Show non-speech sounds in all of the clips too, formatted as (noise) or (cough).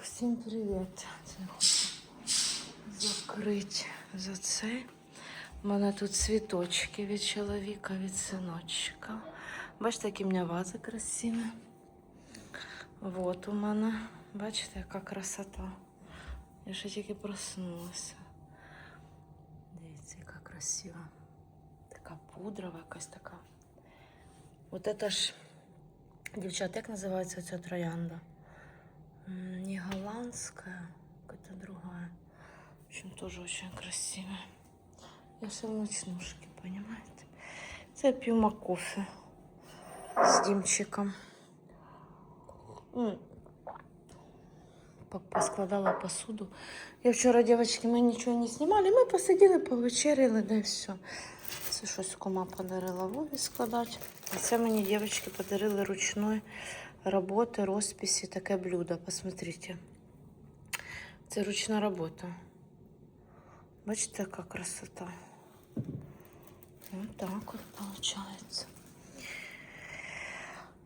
всім привіт. Це я закрити за це. У мене тут цвіточки від чоловіка, від синочка. Бачите, які в вази красиві. Вот у мене. Бачите, яка красота. Я ще тільки проснулася. Дивіться, яка красива. Така пудрова, якась така. Вот это ж, дівчат, як називається ця троянда? Не голландская, какая-то другая. В общем, тоже очень красивая. Я все в ночнушке, понимаете? Це я п'ю макофе з Дімчиком. Поскладала посуду. Я вчора, дівчатки, ми нічого не знімали. Ми посиділи, повечеряли, да і все. Це щось кума подарила Вові складати. А це мені дівчатки подарили ручної роботи, розписі, таке блюдо. Посмотрите. Це ручна робота. Бачите, яка красота. Вот так вот получается.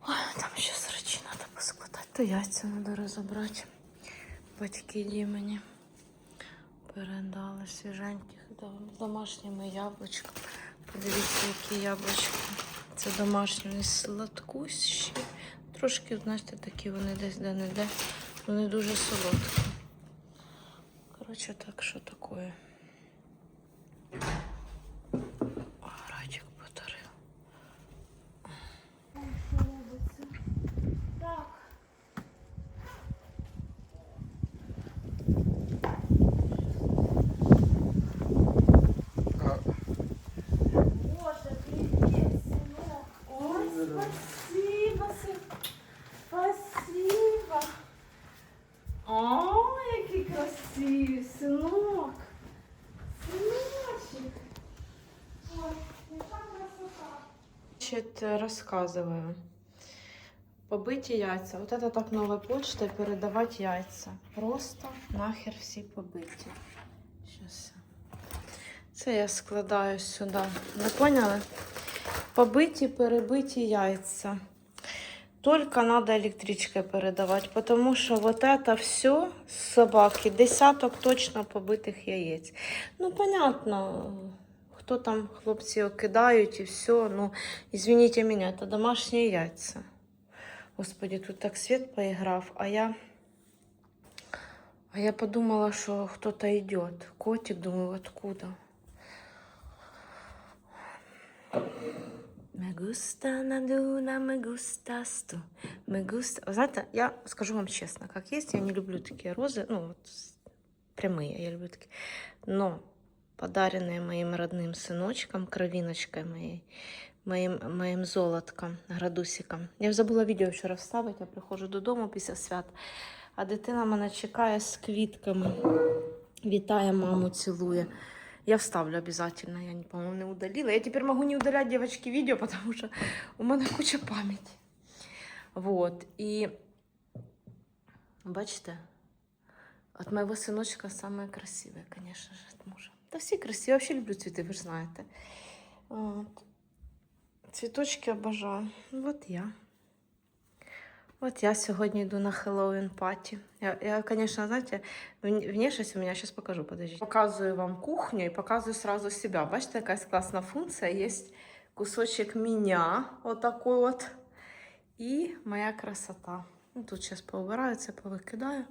Ой, там ще срачі треба поскладати. То яйця треба розібрати. Батьки Дімені передали свіженьких домашніми яблучками. Подивіться, які яблучки. Це домашні, сладкущі. Трошки, знаєте, такі вони десь де-не-де. Вони дуже солодкі. Коротше, так, що таке. Радик подарив. Так. Боже, привет, сынок. Ой, спасибо, сын. Спасибо. Ой, який красивий, синок. Синочек. Ой, яка красота. Значит, рассказываю. Побиті яйця. Вот это так новой почтой передавать яйця. Просто нахер всі побиті. Сейчас. Це я складаю сюди. Ви поняли? Побиті, перебиті яйця. Только надо электричкой передавать, потому что вот это все с собаки, десяток точно побитих яєць. Ну, понятно, хто там хлопці кидають і все. Ну, извините меня, это домашні яйця. Господи, тут так свет поиграв, а я... А я подумала, что кто-то идет. Котик, думаю, откуда? Me gusta надуна, me gusta сту, me gusta... Вы Знаете, я скажу вам честно, как есть, я не люблю такие розы, ну, вот с- прямые, я люблю такие. Но подаренные моим родным сыночкам, кровиночкой моей, моїм, моїм золотком, градусиком. Я забула відео вчора вставити, я приходжу додому після свят, а дитина мене чекає з квітками. Вітає маму, цілує. Я вставлю обязательно, я, не, по-моему, не удалила. Я теперь могу не удалять, девочки, видео, потому что у меня куча памяти. Вот, и бачите, от моего сыночка самое красивое, конечно же, от мужа. Да все красивые, я вообще люблю цветы, вы же знаете. Вот. Цвіточки обожаю. Вот я. Вот я сьогодні йду на Хэллоуин пати. Я, я, конечно, знаете, вн- внешность у меня сейчас покажу, подождите. Показываю вам кухню и показываю сразу себя. Бачите, якась классная функция. Есть кусочек меня, вот такой вот, и моя красота. Ну, тут сейчас поубираю, це повыкидаю.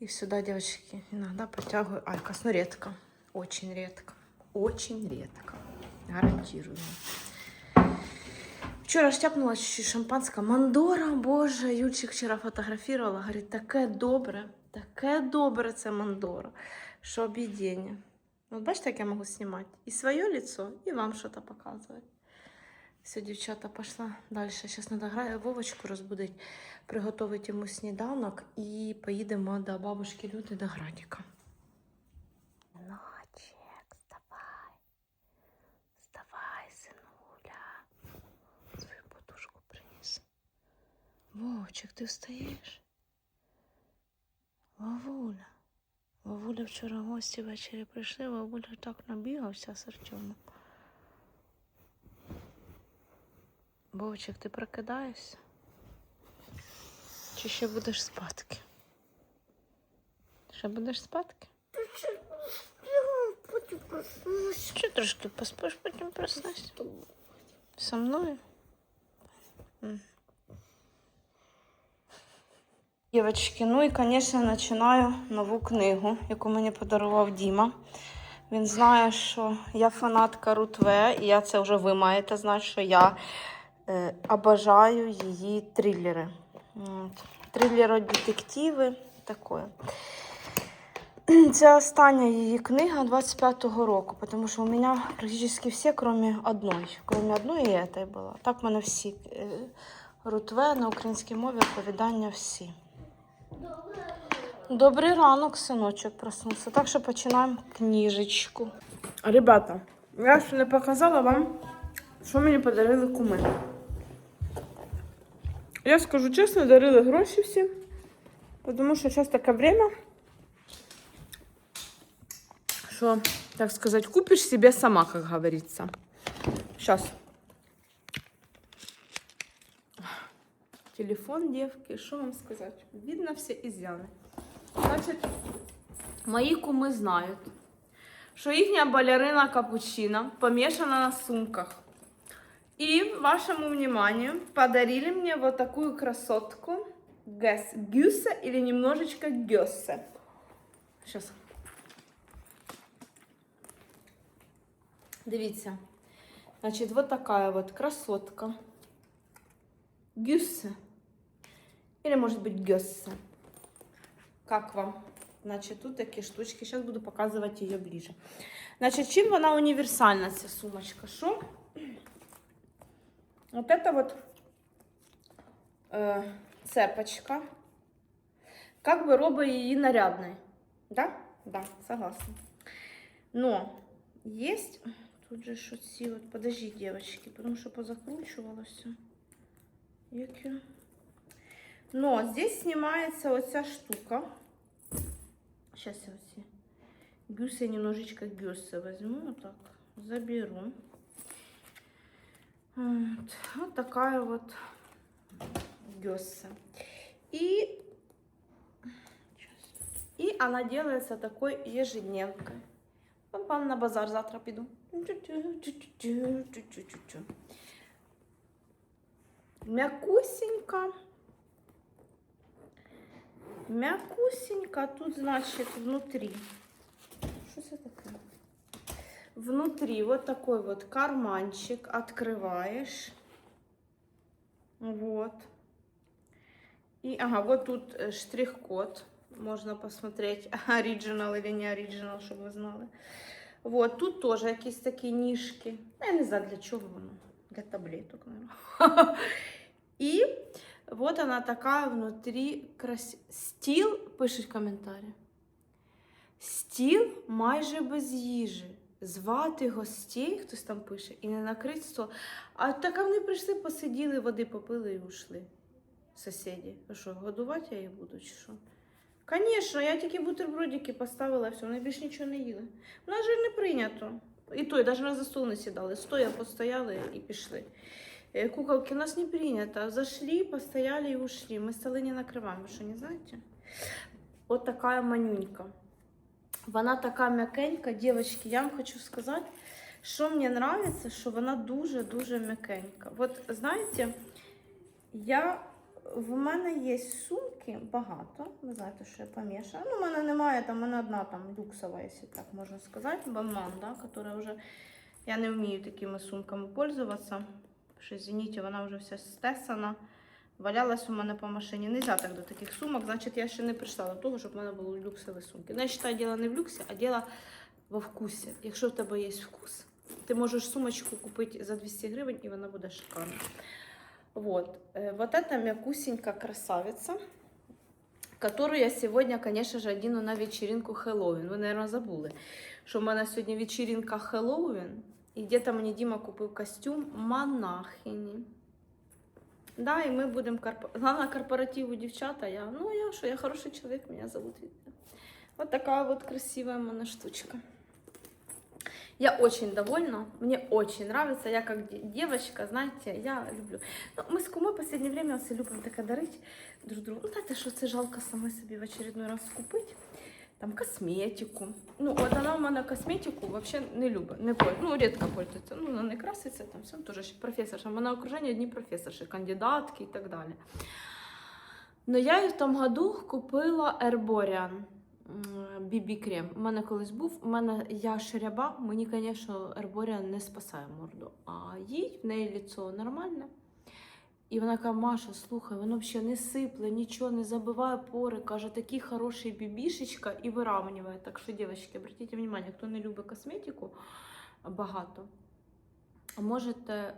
И сюда, девочки, иногда подтягиваю айкос, но редко. Очень редко. Очень редко. Гарантирую. Вчора штяпнула чуть-чуть шампанське. Мандора, боже, Юльчик вчора фотографувала. Говорить, таке добре, таке добре це Мандора, що об'єднання. От бачите, як я можу знімати? І своє лицо, і вам щось показувати. Все, дівчата, пішла далі. Зараз треба Вовочку розбудити, приготувати йому сніданок і поїдемо до бабушки Люди до Градіка. Ночек, вставай. Вставай, синуля. Свою подушку приніс. Вовчик, ти встаєш? Вовуля. Вовуля вчора гості ввечері прийшли, Вовуля так набігався з Артемом. Вовчик, ти прокидаєшся? Чи ще будеш спадки? Ще будеш спадки? Я потім проснусь. Ще трошки поспиш, потім проснешся. Со мною? М. Дівчатки, ну і, звісно, починаю нову книгу, яку мені подарував Діма. Він знає, що я фанатка Рутве, і я це вже ви маєте знати, що я обожаю її трилери. От. Трилери, детективи, таке. (clears throat) Це остання її книга 25-го року, тому що у мене практично всі, крім одної. Крім одної, і цієї була. Так в мене всі е, рутве на українській мові оповідання всі. Добрий ранок, синочок проснувся. Так що починаємо книжечку. Ребята, я ще не показала вам, що мені подарили куми. Я скажу чесно, дарили гроші всі, тому що зараз таке время, что, так сказать, купишь себе сама, как говорится. Сейчас. Телефон девки, что вам сказать? Видно все изъяны. Значит, мои кумы знают, что їхня балерина капучино помешана на сумках. И вашему вниманию подарили мне вот такую красотку Гэс Гюса или немножечко Гёссе. Сейчас. Дивіться. Значить, вот такая вот красотка. Гюссе. Или, может быть, Гёссе. Как вам? Значить, тут такі штучки. Зараз буду показувати її ближе. Значить, чим вона універсальна, ця сумочка? Що? Вот это вот э, цепочка. Как бы робить її нарядною. Да? Да, согласна. Но есть... Тут же ж оці от, подожди, девочки, потому что позакручувалося. Яке? Но здесь снимается вот вся штука. Сейчас я вот эти гюсы, немножечко гюсы возьму, вот так, заберу. Вот, вот такая вот гюсса. И, и она делается такой ежедневкой. Пам-пам, на базар завтра піду. М'якусенька. М'якусенька. Тут, значит, внутри. Что это? Внутри вот такой вот карманчик. Открываешь. Вот. И, ага, вот тут э, штрих-код. Можно посмотреть, (laughs) оригинал или не оригинал, чтобы вы знали. Вот, тут теж якісь такі ніжки. Ну, Я не знаю, для чого воно. Для таблеток, наверное. (laughs) І вот она такая внутрі крас... Стіл, пишуть коментарі. Стіл майже без їжі. Звати гостей, хтось там пише, і не накрить стол. А так а вони прийшли, посиділи, води попили і ушли. Сусіді. А що, годувати я їх буду чи що? Звісно, я тільки бутербродики поставила, все, вони більше нічого не їли. У нас же не прийнято. І то, і навіть на за стол не сідали. Стоя постояли і пішли. Е, Куколки, у нас не принято. Зашли, постояли и ушли. Мы столи не накрываем, вы что, не знаете? Вот такая манюнька. Вона така м'якенька. Дівчатки, я вам хочу сказати, що мені подобається, що вона дуже-дуже м'якенька. От знаєте, я, в мене є сумки багато. Ви знаєте, що я помішана. Ну, в мене немає, там в мене одна там люксова, якщо так можна сказати, баман, да, яка вже я не вмію такими сумками пользуватися. Що, извините, вона вже вся стесана Валялась у мене по машині. Нельзя так до таких сумок. Значить, я ще не прийшла до того, щоб в мене були люксові сумки. Ну, я вважаю, діло не в люксі, а діло во вкусі. Якщо в тебе є вкус, ти можеш сумочку купити за 200 гривень, і вона буде шикарна. Вот. Э, Вот эта мякусенькая красавица, которую я сегодня, конечно же, одену на вечеринку Хэллоуин. Ви, наверное, забули, що в мене сьогодні вечеринка Хэллоуин. І где-то мені Діма купив костюм монахині. Да, і ми будемо корпо... на корпоративу дівчата. Я, ну я що, я хороший чоловік, мене зовут Віта. Вот такая вот красивая у мене штучка. Я очень довольна, мне очень нравится. Я как де- девочка, знаете, я люблю. Ну, ми з кумою в последнее время все любимо таке дарити друг другу. Ну, знаєте, що це жалко самой собі в очередной раз купити. Там косметику. Ну, от вона в мене косметику взагалі не любить, не пользується, ну, рідко пользується. Ну, вона не краситься, там все, теж ще професорша. В мене окруження одні професорші, кандидатки і так далі. Но я в тому году купила Herborian BB крем. У мене колись був. У мене я ширяба, мені, звісно, Herborian не спасає морду. А їй в неї ліцо нормальне. І вона каже, Маша, слухай, воно взагалі не сипле, нічого, не забиває пори. Каже, такий хороший бібішечка і виравнює. Так що, дівчатки, обратіть внимание, хто не любить косметику багато, можете е,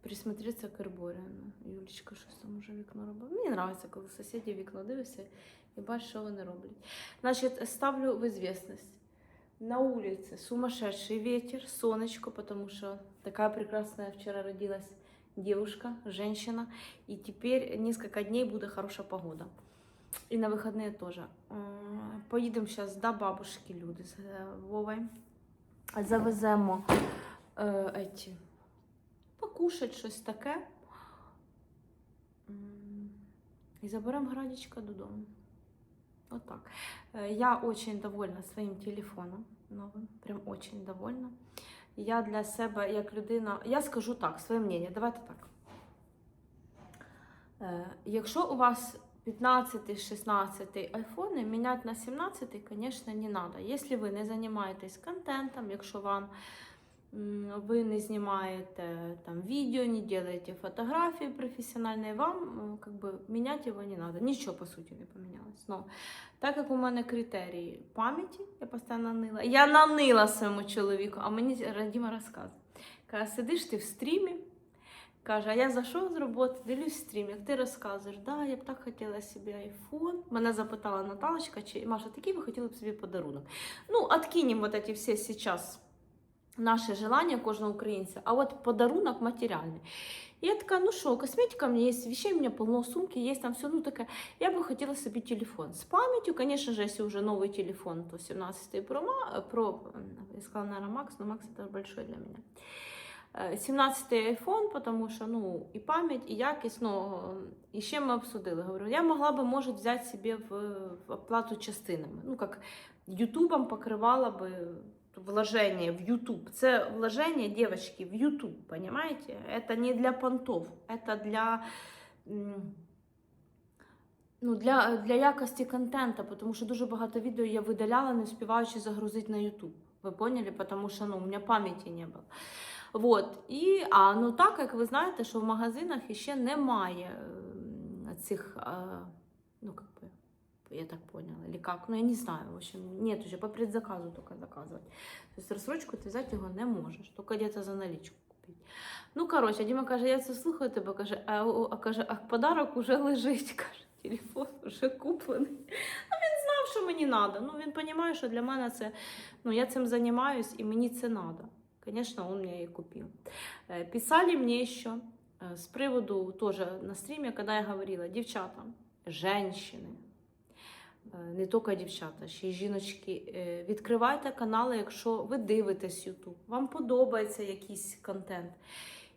присмотреться к. Юлічка щось там уже вікно робить. Мені подобається, коли сусіді вікно дивишся і бачиш, що вони роблять. Значить, ставлю в известность. На улице сумасшедший ветер, солнышко, потому что такая прекрасная вчера родилась девушка, женщина, и теперь несколько дней будет хорошая погода. И на выходные тоже. М, Поїдемо зараз до бабушки Люди з е, Вовою. Завеземо е, еті, покушать щось таке. М, І заберемо Градічка додому. Вот так. Э, Я очень довольна своїм телефоном новим. Прям очень довольна. Я для себе, як людина, я скажу так, своє мнення, давайте так. Е, Якщо у вас 15-16 айфони, міняти на 17, звісно, не треба. Якщо ви не займаєтесь контентом, якщо вам ви не знімаєте там відео, не робите фотографії професіональні, вам м, как бы, міняти його не треба. Нічого по суті не помінялось. Но, так як у мене критерії пам'яті, я постійно нила. Я нанила своєму чоловіку, а мені Радіма розказує. Каже, сидиш ти в стрімі, каже, а я зайшов з роботи, дивлюсь стрім, як ти розказуєш, да, я б так хотіла собі айфон. Мене запитала Наталочка, чи Маша, який ви хотіли б собі подарунок. Ну, откинем вот эти все сейчас наши желания кожного українця, а от подарунок матеріальний. І я така, ну що, косметика у мене є, вещей у мене полно, сумки є, там все, ну таке. Я бы хотела себе телефон с памятью. Конечно же, если уже новый телефон, то 17 Pro, Ма- Pro я сказала, наверное, Max, но Max это большой для меня. Е, 17 iPhone, потому що ну, і пам'ять, і якість, ну, і ще ми обсудили. Говорю, я могла би, може, взяти собі в, в оплату частинами. Ну, як Ютубом покривала би вложение в YouTube. Це вложение, девочки, в YouTube, понимаете? Это не для понтов, это для, м, ну, для, для якості контента, тому що дуже багато відео я видаляла, не встигаючи загрузити на YouTube. Ви поняли? Потому що ну, у мене пам'яті не було. Вот. І, а ну так, як ви знаєте, що в магазинах ще немає м, цих, а, ну, как бы, я так поняла, или как, ну я не знаю, в общем, нет уже, по предзаказу только заказывать. То есть рассрочку ти взяти його не можеш, тільки где-то за наличку купити. Ну, коротше, Діма каже, я це слухаю тебе, каже, а, о- а каже, а подарок уже лежить, каже, (laughs) телефон вже куплений. Ну, він знав, що мені треба. Ну, він розуміє, що для мене це, ну, я цим займаюсь, і мені це треба. Конечно, он мне и купил. Э, Писали мне еще э, с приводу тоже на стриме, когда я говорила, дівчата, женщини, е, не тільки дівчата, ще й жіночки, е, відкривайте канали, якщо ви дивитесь YouTube, вам подобається якийсь контент.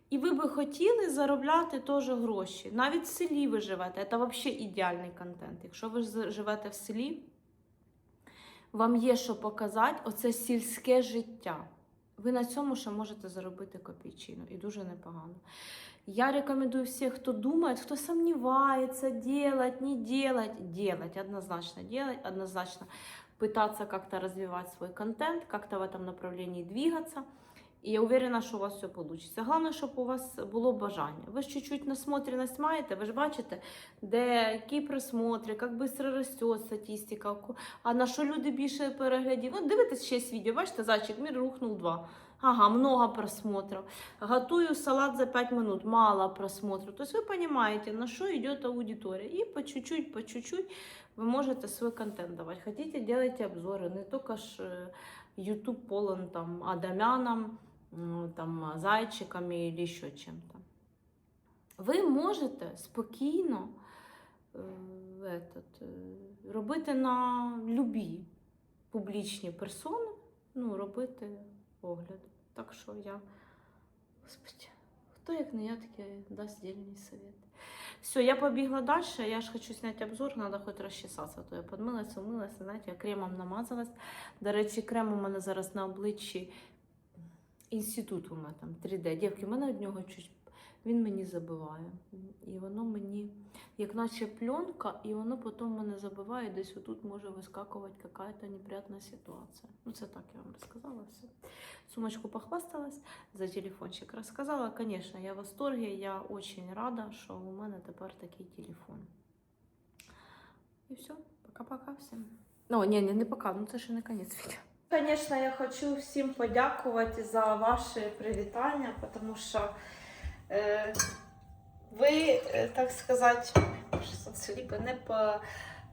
І ви би хотіли заробляти теж гроші. Навіть в селі ви живете. Це взагалі ідеальний контент. Якщо ви живете в селі, вам є що показати, оце сільське життя. Ви на цьому ще можете заробити копійчину і дуже непогано. Я рекомендую всіх, хто думає, хто сумнівається, делать, не делать, делать, однозначно делать, однозначно пытаться как-то развивать свой контент, как-то в этом направлении двигаться. І я уверена, що у вас все вийде. Головне, щоб у вас було бажання. Ви ж чуть-чуть насмотреність маєте, ви ж бачите, де які просмотри, як швидко росте статистика, ку- а на що люди більше переглядів. От дивитесь ще відео, бачите, зайчик мір рухнув два. Ага, много просмотрів. Готую салат за 5 минут, мало просмотров. То есть вы понимаете, на что идет аудитория. И по чуть-чуть, по чуть-чуть вы можете свой контент давать. Хотите, делайте обзоры. Не только ж э, YouTube полон там адамяном, м, там зайчиками или еще чем-то. Ви можете спокійно е, этот, е, робити на любі публічні персони, ну, робити огляд. Так що я, господи, хто як не я, таке дасть дільний совет. Все, я побігла далі. Я ж хочу зняти обзор, треба хоч розчесатися. То я подмилася, умилася, знаєте, я кремом намазалась. До речі, крем у мене зараз на обличчі інститут у мене там 3D. Дівки, в мене від нього чуть. Він мені забиває. І воно мені, як наче пленка, і воно потім мене забиває, десь отут може вискакувати якась неприятна ситуація. Ну, це так я вам розказала все. Сумочку похвасталась, за телефончик розказала. Звісно, я в восторге, я дуже рада, що у мене тепер такий телефон. І все, пока-пока всім. Ну, ні, ні, не пока, ну це ще не кінець відео. Звісно, я хочу всім подякувати за ваші привітання, тому що е, ви, е, так сказати, не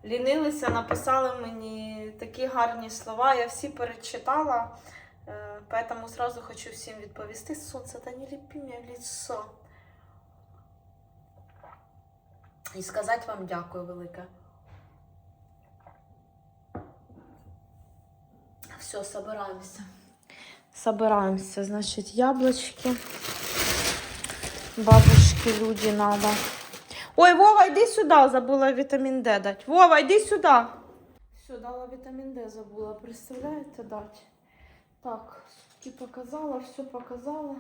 полінилися, написали мені такі гарні слова. Я всі перечитала. Э, Поэтому сразу хочу всем відповісти. Сонце, та не ліпи мне в лицо. І сказати вам дякую велике. Все, собираемся. Собираемся, значит, яблочки. Бабушке люди надо. Ой, Вова, иди сюда, забыла витамин Д дать. Вова, иди сюда. Все, дала витамин Д, забыла. Представляете, дать? Так, сутки показала, все показала.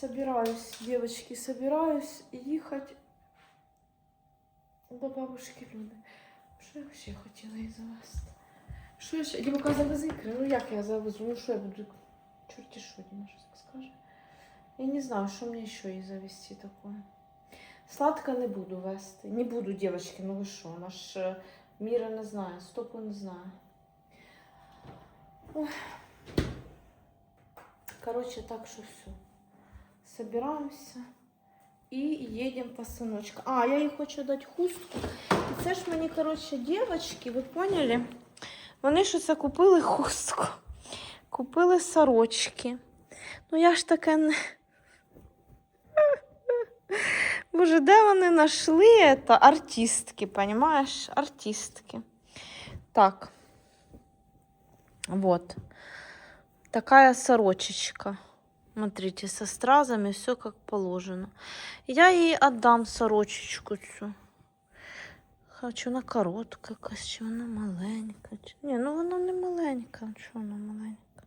Собираюсь, девочки, собираюсь ехать до бабушки Люди. Що я ще хотіла її завести? Що я ще? Дімка завези ікри. Ну як я завезу? Ну що я буду? Чорті що, Діма щось скаже. Я не знаю, що мені ще її завести такое. Сладко не буду вести. Не буду, девочки, ну ви що? Вона ж е, міра не знає, стопу не знає. Ой. Короче, так что все. Собираемся и едем по сыночку. А, я їй хочу дати хустку. І це ж мені, короче, дівчатки, ви поняли? Вони що це купили хустку. Купили сорочки. Ну я ж таке не. Боже, де вони знайшли это? Артистки, понимаешь? Артистки. Так. Вот. Такая сорочечка. Смотрите, со стразами все как положено. Я ей отдам сорочечку цю. Хочу вона коротка якась, чи вона маленька. Чи... Ні, ну вона не маленька. Чого вона маленька?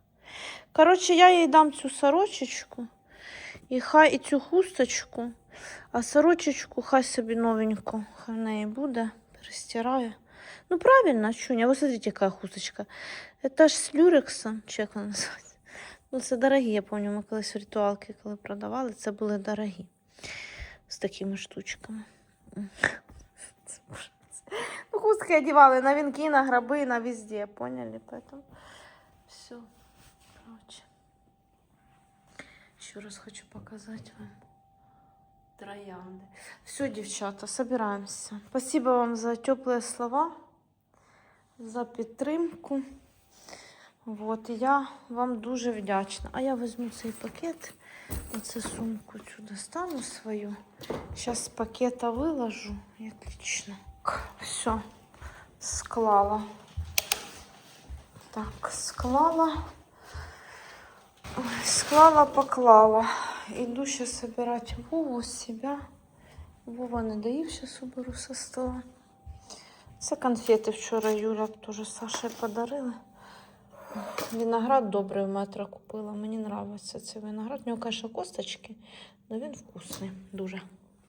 Коротше, я їй дам цю сорочечку. І хай і цю хусточку, а сорочечку хай собі новеньку. Хай в неї буде. Перестираю. Ну правильно, Чуня, ви смотрите, яка хусточка. Это ж з люрекса, чи як вона називається. Ну, це дорогі, я пам'ятаю, ми колись в ритуалки, коли продавали, це були дорогі. З такими штучками. Це ужас. Ну, хустки одягали на вінки, на гроби, на везде, поняли? Поэтому все. Короче. Еще раз хочу показать вам троянды. Все, девчата, собираемся. Спасибо вам за теплые слова, за підтримку. Вот, і я вам дуже вдячна. А я візьму цей пакет, оце сумку цю достану свою. Зараз з пакета виложу. І отлично. Все, склала. Так, склала. Склала, поклала. Иду сейчас собирать Вову с себя. Вова не доїв, сейчас уберу со стола. Це конфети вчора Юля теж Саше подарили. Виноград добрий у метра купила. Мені подобається цей виноград. У нього, звісно, косточки, але він вкусний дуже.